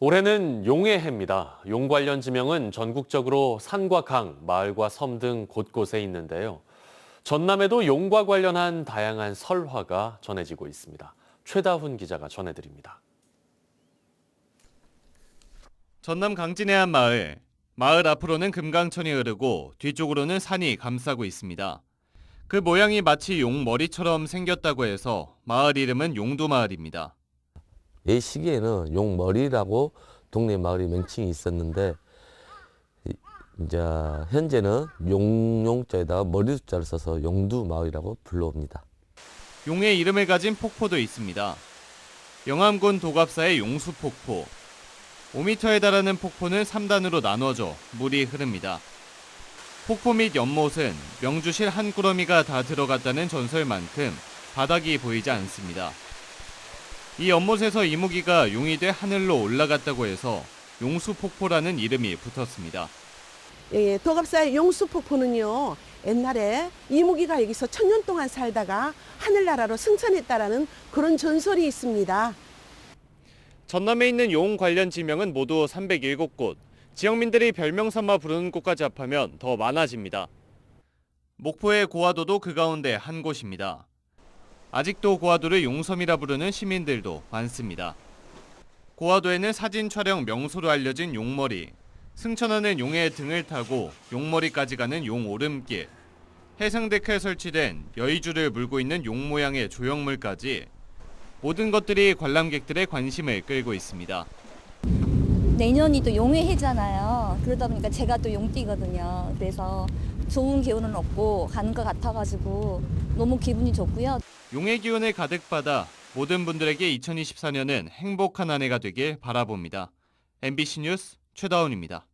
올해는 용의 해입니다. 용 관련 지명은 전국적으로 산과 강, 마을과 섬 등 곳곳에 있는데요. 전남에도 용과 관련한 다양한 설화가 전해지고 있습니다. 최다훈 기자가 전해드립니다. 전남 강진의 한 마을. 마을 앞으로는 금강천이 흐르고 뒤쪽으로는 산이 감싸고 있습니다. 그 모양이 마치 용 머리처럼 생겼다고 해서 마을 이름은 용두마을입니다. 이 시기에는 용머리라고 동네 마을의 명칭이 있었는데 이- 이제 현재는 용용자에다가 머리 숫자를 써서 용두 마을이라고 불러옵니다. 용의 이름을 가진 폭포도 있습니다. 영암군 도갑사의 용수폭포. 5m에 달하는 폭포는 3단으로 나눠져 물이 흐릅니다. 폭포 및 연못은 명주실 한 꾸러미가 다 들어갔다는 전설만큼 바닥이 보이지 않습니다. 이 연못에서 이무기가 용이 돼 하늘로 올라갔다고 해서 용수폭포라는 이름이 붙었습니다. 예, 도갑사의 용수폭포는요 옛날에 이무기가 여기서 천년 동안 살다가 하늘나라로 승천했다라는 그런 전설이 있습니다. 전남에 있는 용 관련 지명은 모두 307곳. 지역민들이 별명 삼아 부르는 곳까지 합하면 더 많아집니다. 목포의 고화도도 그 가운데 한 곳입니다. 아직도 고화도를 용섬이라 부르는 시민들도 많습니다. 고화도에는 사진 촬영 명소로 알려진 용머리, 승천하는 용의 등을 타고 용머리까지 가는 용 오름길, 해상데크에 설치된 여의주를 물고 있는 용 모양의 조형물까지 모든 것들이 관람객들의 관심을 끌고 있습니다. 내년이 또 용의 해잖아요. 그러다 보니까 제가 또 용띠거든요. 그래서 좋은 기운은 얻고 가는 것 같아가지고 너무 기분이 좋고요. 용의 기운을 가득 받아 모든 분들에게 2024년은 행복한 한 해가 되길 바라봅니다. MBC 뉴스 최다운입니다.